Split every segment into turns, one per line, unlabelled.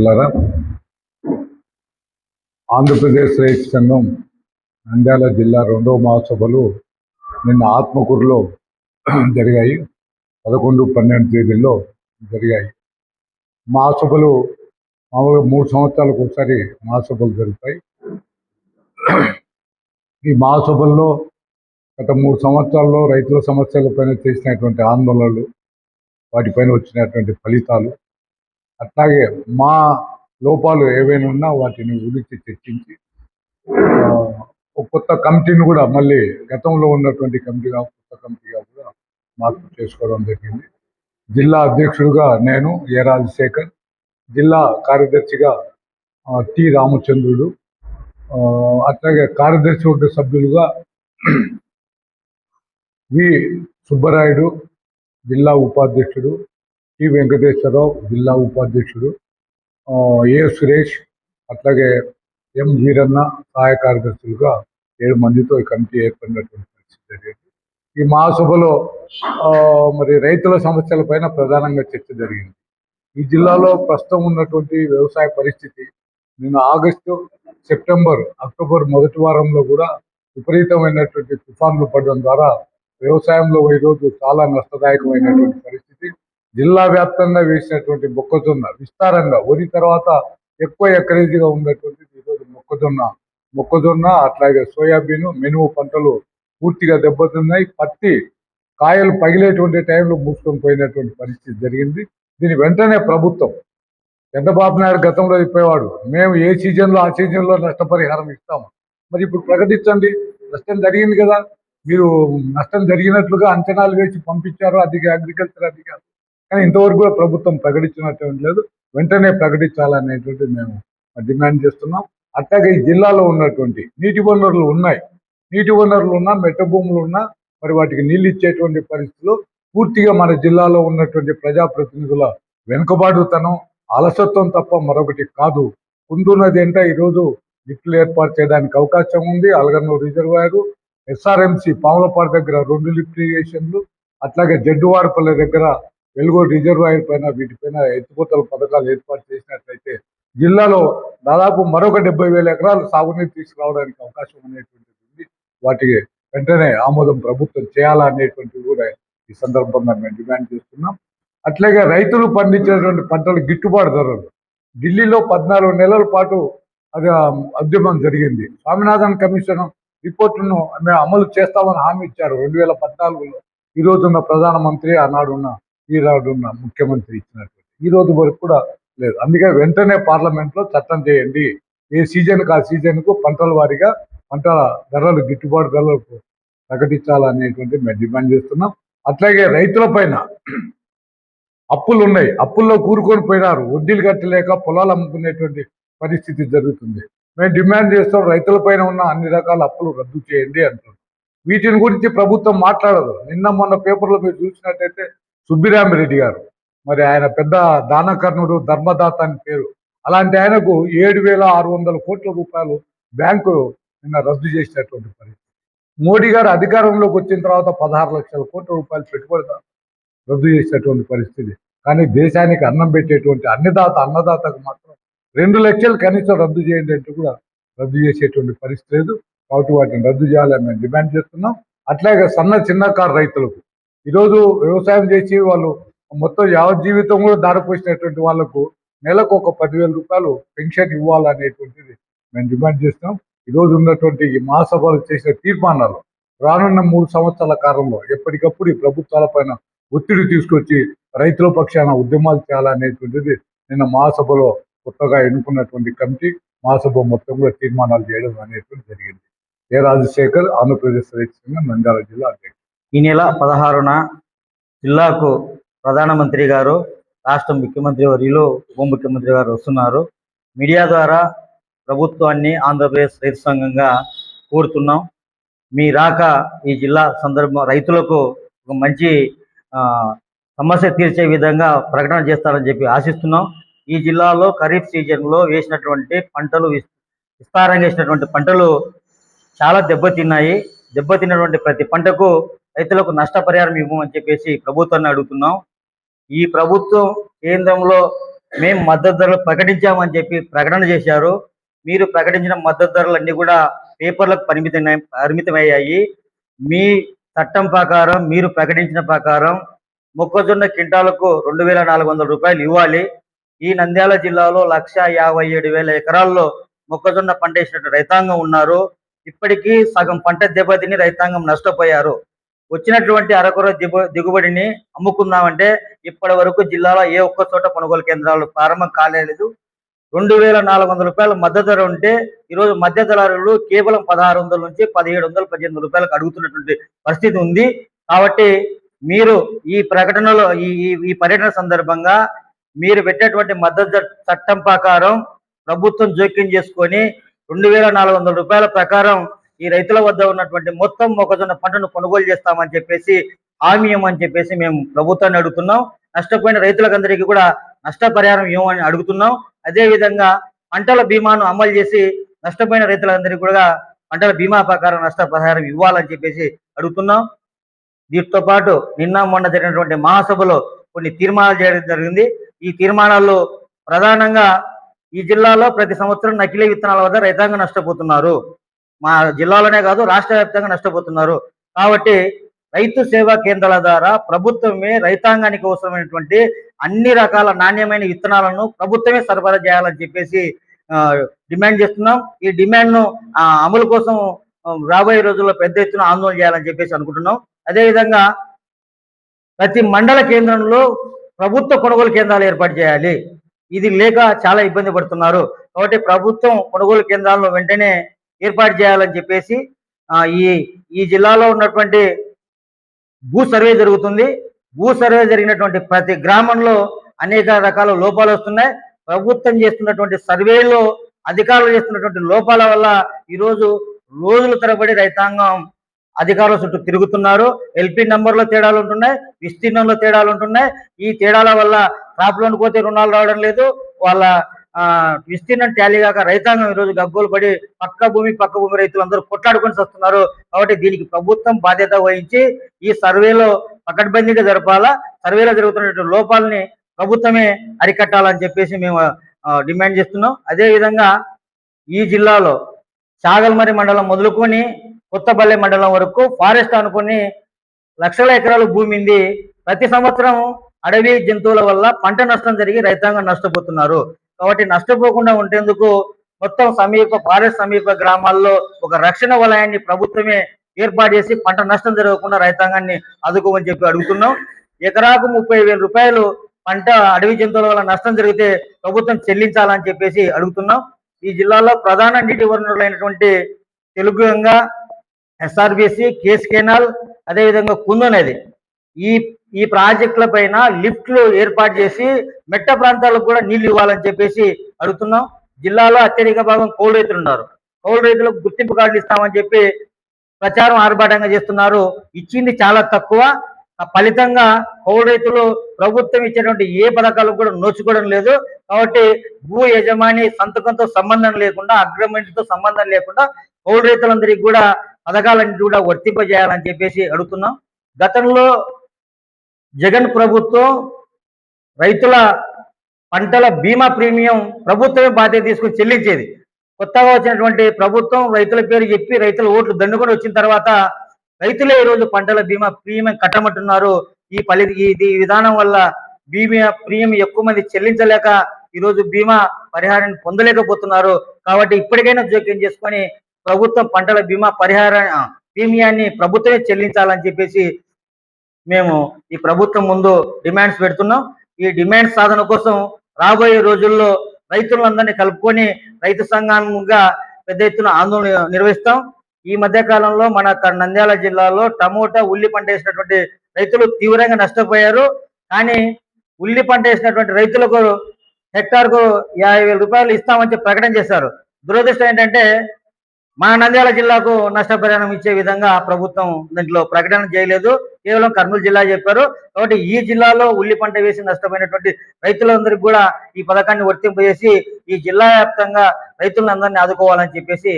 మిత్రులారా ఆంధ్రప్రదేశ్ రైతు సంఘం నంద్యాల జిల్లా రెండవ మహాసభలు నిన్న ఆత్మకూరులో జరిగాయి. పదకొండు పన్నెండు తేదీల్లో జరిగాయి. మహాసభలు మామూలుగా మూడు సంవత్సరాలకు ఒకసారి మహాసభలు జరుగుతాయి. ఈ మహాసభల్లో గత మూడు సంవత్సరాల్లో రైతుల సమస్యలపైన చేసినటువంటి ఆందోళనలు వాటిపైన వచ్చినటువంటి ఫలితాలు అట్లాగే మా లోపాలు ఏవైనా ఉన్నా వాటిని గురించి చర్చించి ఒక కొత్త కమిటీని కూడా మళ్ళీ గతంలో ఉన్నటువంటి కమిటీగా కొత్త కమిటీగా కూడా మార్పు చేసుకోవడం జరిగింది. జిల్లా అధ్యక్షుడిగా నేను ఏ రాజశేఖర్ జిల్లా కార్యదర్శిగా టి రామచంద్రుడు ఆ, అట్లాగే కార్యదర్శి వర్గ సభ్యులుగా వి సుబ్బరాయుడు జిల్లా ఉపాధ్యక్షుడు టి వెంకటేశ్వరరావు జిల్లా ఉపాధ్యక్షుడు ఆ, ఏ సురేష్ అట్లాగే ఎం వీరన్న సహాయ కార్యదర్శులుగా ఏడు మందితో ఈ కమిటీ ఏర్పడినటువంటి పరిస్థితి జరిగింది. ఈ మహాసభలో ఆ, మరి రైతుల సమస్యల పైన ప్రధానంగా చర్చ జరిగింది. ఈ జిల్లాలో ప్రస్తుతం ఉన్నటువంటి వ్యవసాయ పరిస్థితి నిన్న ఆగస్టు సెప్టెంబర్ అక్టోబర్ మొదటి వారంలో కూడా విపరీతమైనటువంటి తుఫాన్లు పడడం ద్వారా వ్యవసాయంలో ఈరోజు చాలా నష్టదాయకమైనటువంటి పరిస్థితి జిల్లా వ్యాప్తంగా వేసినటువంటి మొక్కజొన్న విస్తారంగా వరి తర్వాత ఎక్కువ ఎకరేజీగా ఉన్నటువంటి ఈరోజు మొక్కజొన్న మొక్కజొన్న అట్లాగే సోయాబీన్ మినుము పంటలు పూర్తిగా దెబ్బతిన్నాయి. పత్తి కాయలు పగిలేటువంటి టైంలో మూసుకొని పోయినటువంటి పరిస్థితి జరిగింది. దీని వెంటనే ప్రభుత్వం చంద్రబాబు నాయుడు గతంలో చెప్పేవాడు మేము ఏ సీజన్లో ఆ సీజన్లో నష్టపరిహారం ఇస్తాము. మరి ఇప్పుడు ప్రకటించండి. నష్టం జరిగింది కదా. మీరు నష్టం జరిగినట్లుగా అంచనాలు వేసి పంపించారు. అధిక అగ్రికల్చర్ అధికారులు కానీ ఇంతవరకు కూడా ప్రభుత్వం ప్రకటించినటువంటి లేదు వెంటనే ప్రకటించాలనేటువంటి మేము డిమాండ్ చేస్తున్నాం. అట్లాగే ఈ జిల్లాలో ఉన్నటువంటి నీటి వనరులు ఉన్నాయి. నీటి వనరులు ఉన్నా మెట్ట భూములు ఉన్నా మరి వాటికి నీళ్ళు ఇచ్చేటువంటి పరిస్థితులు పూర్తిగా మన జిల్లాలో ఉన్నటువంటి ప్రజాప్రతినిధుల వెనుకబాటుతనం అలసత్వం తప్ప మరొకటి కాదు. కుందున్నది అంటే ఈరోజు లిఫ్ట్లు ఏర్పాటు చేయడానికి అవకాశం ఉంది. అలగన్నూరు రిజర్వాయరు ఎస్ఆర్ఎంసి పాములపాడు దగ్గర రెండు లిఫ్ట్ ఇరిగేషన్లు అట్లాగే జడ్డువారపల్లి దగ్గర వెలుగు రిజర్వాయర్ పైన వీటిపైన ఎత్తిపోతల పథకాలు ఏర్పాటు చేసినట్లయితే జిల్లాలో దాదాపు మరొక డెబ్బై వేల ఎకరాలు సాగునీరు తీసుకురావడానికి అవకాశం అనేటువంటిది ఉంది. వాటికి వెంటనే ఆమోదం ప్రభుత్వం చేయాలనేటువంటిది కూడా ఈ సందర్భంగా మేము డిమాండ్ చేస్తున్నాం. అట్లాగే రైతులు పండించేటువంటి పంటలు గిట్టుబాటు ధరలు. ఢిల్లీలో పద్నాలుగు నెలల పాటు అది ఉద్యమం జరిగింది. స్వామినాథన్ కమిషన్ రిపోర్టును మేము అమలు చేస్తామని హామీ ఇచ్చారు. రెండు వేల పద్నాలుగులో ఈ రోజున్న ప్రధానమంత్రి ఆనాడున్న ఈనాడున్న ముఖ్యమంత్రి ఇచ్చినట్టు ఈ రోజు వరకు కూడా లేదు. అందుకే వెంటనే పార్లమెంట్లో చట్టం చేయండి. ఏ సీజన్కి ఆ సీజన్కు పంటల వారీగా పంటల ధరలు గిట్టుబాటు ధరలకు ప్రకటించాలనేటువంటి మేము డిమాండ్ చేస్తున్నాం. అట్లాగే రైతుల పైన అప్పులు ఉన్నాయి. అప్పుల్లో కూరుకొని పోయినారు. వడ్డీలు కట్టలేక పొలాలు అమ్ముకునేటువంటి పరిస్థితి జరుగుతుంది. మేము డిమాండ్ చేస్తాం రైతుల పైన ఉన్న అన్ని రకాల అప్పులు రద్దు చేయండి అంటున్నాం వీటిని గురించి ప్రభుత్వం మాట్లాడదు. నిన్న మొన్న పేపర్లో మీరు చూసినట్టయితే సుబ్బిరామిరెడ్డి గారు. మరి ఆయన పెద్ద దానకర్ణుడు ధర్మదాత అని పేరు. అలాంటి ఆయనకు ఏడు వేల ఆరు వందల కోట్ల రూపాయలు బ్యాంకు నిన్న రద్దు చేసినటువంటి పరిస్థితి. మోడీ గారు అధికారంలోకి వచ్చిన తర్వాత పదహారు లక్షల కోట్ల రూపాయలు పెట్టుబడి రద్దు చేసేటువంటి పరిస్థితి. కానీ దేశానికి అన్నం పెట్టేటువంటి అన్నదాత అన్నదాతకు మాత్రం రెండు లక్షలు కనీసం రద్దు చేయండి అంటే కూడా రద్దు చేసేటువంటి పరిస్థితి లేదు. కాబట్టి వాటిని రద్దు చేయాలని మేము డిమాండ్ చేస్తున్నాం. అట్లాగే సన్న చిన్నకారు రైతులకు ఈరోజు వ్యవసాయం చేసి వాళ్ళు మొత్తం యావత్ జీవితం కూడా దారిపోసినటువంటి వాళ్ళకు నెలకు ఒక పదివేల రూపాయలు పెన్షన్ ఇవ్వాలనేటువంటిది మేము డిమాండ్ చేస్తున్నాం ఈరోజు ఉన్నటువంటి ఈ మహాసభలు చేసిన తీర్మానాలు రానున్న మూడు సంవత్సరాల కాలంలో ఎప్పటికప్పుడు ఈ ప్రభుత్వాలపైన ఒత్తిడి తీసుకొచ్చి రైతుల పక్షాన ఉద్యమాలు చేయాలనేటువంటిది నిన్న మహాసభలో కొత్తగా ఎన్నుకున్నటువంటి కమిటీ మహాసభ మొత్తం కూడా తీర్మానాలు చేయడం అనేటువంటి జరిగింది. ఏ రాజశేఖర్ ఆంధ్రప్రదేశ్ రైతు సంఘం నంద్యాల జిల్లా అధ్యక్షుడు.
ఈ నెల పదహారున జిల్లాకు ప్రధానమంత్రి గారు రాష్ట్ర ముఖ్యమంత్రి వర్యులు ఉప ముఖ్యమంత్రి గారు వస్తున్నారు. మీడియా ద్వారా ప్రభుత్వాన్ని ఆంధ్రప్రదేశ్ రైతు సంఘంగా కోరుతున్నాం. మీ రాక ఈ జిల్లా సందర్భం రైతులకు ఒక మంచి సమస్య తీర్చే విధంగా ప్రకటన చేస్తారని చెప్పి ఆశిస్తున్నాం. ఈ జిల్లాలో ఖరీఫ్ సీజన్లో వేసినటువంటి పంటలు విస్తారంగా వేసినటువంటి పంటలు చాలా దెబ్బతిన్నాయి. దెబ్బతిన్నటువంటి ప్రతి పంటకు రైతులకు నష్టపరిహారం ఇవ్వమని చెప్పేసి ప్రభుత్వాన్ని అడుగుతున్నాం. ఈ ప్రభుత్వం కేంద్రంలో మేము మద్దతు ధరలు ప్రకటించామని చెప్పి ప్రకటన చేశారు. మీరు ప్రకటించిన మద్దతు ధరలన్నీ కూడా పేపర్లకు పరిమితం పరిమితమయ్యాయి. మీ చట్టం ప్రకారం మీరు ప్రకటించిన ప్రకారం మొక్కజొన్న కింటాలకు రెండు వేల నాలుగు వందల రూపాయలు ఇవ్వాలి. ఈ నంద్యాల జిల్లాలో లక్ష యాభై ఏడు వేల ఎకరాల్లో మొక్కజొన్న పంట వేసినట్టు రైతాంగం ఉన్నారు. ఇప్పటికీ సగం పంట దెబ్బతిని రైతాంగం నష్టపోయారు. వచ్చినటువంటి అరకొర దిగుబడిని అమ్ముకుందామంటే ఇప్పటి వరకు జిల్లాలో ఏ ఒక్క చోట కొనుగోలు కేంద్రాలు ప్రారంభం కాలేదు. రెండు వేల నాలుగు వందల రూపాయల మద్దతు ధర ఉంటే ఈరోజు మధ్య దళారులు కేవలం పదహారు వందల నుంచి పదిహేడు వందల పద్దెనిమిది రూపాయలకు అడుగుతున్నటువంటి పరిస్థితి ఉంది. కాబట్టి మీరు ఈ ప్రకటనలో ఈ ఈ- పర్యటన సందర్భంగా మీరు పెట్టేటువంటి మద్దతు చట్టం ప్రకారం ప్రభుత్వం జోక్యం చేసుకొని రెండు వేల నాలుగు వందల రూపాయల ప్రకారం ఈ రైతుల వద్ద ఉన్నటువంటి మొత్తం మొక్కజొన్న పంటను కొనుగోలు చేస్తామని చెప్పేసి హామీ అని చెప్పేసి మేము ప్రభుత్వాన్ని అడుగుతున్నాం. నష్టపోయిన రైతులకందరికీ కూడా నష్టపరిహారం ఇవ్వమని అడుగుతున్నాం. అదే విధంగా పంటల బీమాను అమలు చేసి నష్టపోయిన రైతులందరికీ కూడా పంటల బీమా ప్రకారం నష్టపరిహారం ఇవ్వాలని చెప్పేసి అడుగుతున్నాం. దీంతో పాటు నిన్న మొన్న జరిగినటువంటి మహాసభలో కొన్ని తీర్మానాలు చేయడం జరిగింది. ఈ తీర్మానాల్లో ప్రధానంగా ఈ జిల్లాలో ప్రతి సంవత్సరం నకిలీ విత్తనాల వద్ద రైతాంగం నష్టపోతున్నారు. మా జిల్లాలోనే కాదు రాష్ట్ర వ్యాప్తంగా నష్టపోతున్నారు. కాబట్టి రైతు సేవా కేంద్రాల ద్వారా ప్రభుత్వమే రైతాంగానికి అవసరమైనటువంటి అన్ని రకాల నాణ్యమైన విత్తనాలను ప్రభుత్వమే సరఫరా చేయాలని చెప్పేసి డిమాండ్ చేస్తున్నాం. ఈ డిమాండ్ను అమలు కోసం రాబోయే రోజుల్లో పెద్ద ఎత్తున ఆందోళన చేయాలని చెప్పేసి అనుకుంటున్నాం. అదేవిధంగా ప్రతి మండల కేంద్రంలో ప్రభుత్వ కొనుగోలు కేంద్రాలు ఏర్పాటు చేయాలి. ఇది లేక చాలా ఇబ్బంది పడుతున్నారు. కాబట్టి ప్రభుత్వం కొనుగోలు కేంద్రాలను వెంటనే ఏర్పాటు చేయాలని చెప్పేసి ఈ ఈ జిల్లాలో ఉన్నటువంటి భూ సర్వే జరుగుతుంది. భూ సర్వే జరిగినటువంటి ప్రతి గ్రామంలో అనేక రకాల లోపాలు వస్తున్నాయి. ప్రభుత్వం చేస్తున్నటువంటి సర్వేలో అధికారులు చేస్తున్నటువంటి లోపాల వల్ల ఈరోజు రోజుల తరబడి రైతాంగం అధికారుల చుట్టూ తిరుగుతున్నారు. ఎల్పి నంబర్లో తేడాలు ఉంటున్నాయి విస్తీర్ణంలో తేడాలు ఉంటున్నాయి. ఈ తేడాల వల్ల క్రాప్ లోన్ పోతే రుణాలు రావడం లేదు. వాళ్ళ విస్తీర్ణం ట్యాలీ కాక రైతాంగం ఈరోజు గగ్గోలు పడి పక్క భూమి పక్క భూమి రైతులందరూ కొట్లాడుకొని వస్తున్నారు. కాబట్టి దీనికి ప్రభుత్వం బాధ్యత వహించి ఈ సర్వేలో పకడ్బందీగా జరపాలా సర్వేలో జరుగుతున్నటువంటి లోపాలని ప్రభుత్వమే అరికట్టాలని చెప్పేసి మేము డిమాండ్ చేస్తున్నాం. అదే విధంగా ఈ జిల్లాలో చాగల్మరి మండలం మొదలుకొని కొత్తపల్లి మండలం వరకు ఫారెస్ట్ అనుకుని లక్షల ఎకరాల భూమి ఉంది. ప్రతి సంవత్సరం అడవి జంతువుల వల్ల పంట నష్టం జరిగి రైతాంగం నష్టపోతున్నారు. కాబట్టి నష్టపోకుండా ఉండేందుకు మొత్తం సమీప ఫారెస్ట్ సమీప గ్రామాల్లో ఒక రక్షణ వలయాన్ని ప్రభుత్వమే ఏర్పాటు చేసి పంట నష్టం జరగకుండా రైతాంగాన్ని ఆదుకోమని చెప్పి అడుగుతున్నాం. ఎకరాకు ముప్పై వేల రూపాయలు పంట అడవి జంతువుల వల్ల నష్టం జరిగితే ప్రభుత్వం చెల్లించాలని చెప్పేసి అడుగుతున్నాం. ఈ జిల్లాలో ప్రధాన నీటి వనరులైనటువంటి Telugu Ganga SRBC KC canal అదేవిధంగా కుందు నది ఈ ఈ ప్రాజెక్టుల పైన లిఫ్ట్లు ఏర్పాటు చేసి మెట్ట ప్రాంతాలకు కూడా నీళ్ళు ఇవ్వాలని చెప్పేసి అడుగుతున్నాం. జిల్లాలో అత్యధిక భాగం కౌలు రైతులు ఉన్నారు. కౌలు రైతులకు గుర్తింపు కార్డులు ఇస్తామని చెప్పి ప్రచారం ఆర్భాటంగా చేస్తున్నారు. ఇచ్చింది చాలా తక్కువ. ఫలితంగా కౌలు రైతులు ప్రభుత్వం ఇచ్చేటువంటి ఏ పథకాలు కూడా నోచుకోవడం లేదు. కాబట్టి భూ యజమాని సంతకంతో సంబంధం లేకుండా అగ్రిమెంట్తో సంబంధం లేకుండా కౌలు రైతులందరికీ కూడా పథకాలన్నిటి కూడా వర్తింపజేయాలని చెప్పేసి అడుగుతున్నాం. గతంలో జగన్ ప్రభుత్వం రైతుల పంటల బీమా ప్రీమియం ప్రభుత్వమే బాధ్యత తీసుకుని చెల్లించేది. కొత్తగా వచ్చినటువంటి ప్రభుత్వం రైతుల పేరు చెప్పి రైతుల ఓట్లు దండుకొని వచ్చిన తర్వాత రైతులే ఈరోజు పంటల బీమా ప్రీమియం కట్టమంటున్నారు. ఈ పలి ఇది ఈ విధానం వల్ల బీమా ప్రీమియం ఎక్కువ మంది చెల్లించలేక ఈరోజు బీమా పరిహారాన్ని పొందలేకపోతున్నారు. కాబట్టి ఇప్పటికైనా జోక్యం చేసుకొని ప్రభుత్వం పంటల బీమా పరిహార ప్రీమియాన్ని ప్రభుత్వమే చెల్లించాలని చెప్పేసి మేము ఈ ప్రభుత్వం ముందు డిమాండ్స్ పెడుతున్నాం. ఈ డిమాండ్ సాధన కోసం రాబోయే రోజుల్లో రైతులందరినీ కలుపుకొని రైతు సంఘంగా పెద్ద ఎత్తున ఆందోళన నిర్వహిస్తాం. ఈ మధ్య కాలంలో మన నంద్యాల జిల్లాలో టమోటా ఉల్లి పంట వేసినటువంటి రైతులు తీవ్రంగా నష్టపోయారు. కానీ ఉల్లి పంట వేసినటువంటి రైతులకు హెక్టార్కు యాభై వేల రూపాయలు ఇస్తామని ప్రకటన చేశారు. దురదృష్టం ఏంటంటే మన నంద్యాల జిల్లాకు నష్టపరిహారం ఇచ్చే విధంగా ప్రభుత్వం దీంట్లో ప్రకటన చేయలేదు. కేవలం కర్నూలు జిల్లా చెప్పారు. కాబట్టి ఈ జిల్లాలో ఉల్లి పంట వేసి నష్టపోయినటువంటి రైతులందరికీ కూడా ఈ పథకాన్ని వర్తింపజేసి ఈ జిల్లా వ్యాప్తంగా రైతులందరినీ ఆదుకోవాలని చెప్పేసి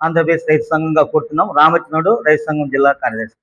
ఆంధ్రప్రదేశ్ రైతు సంఘంగా కోరుతున్నాం. రామచంద్రుడు రైతు సంఘం జిల్లా కార్యదర్శి.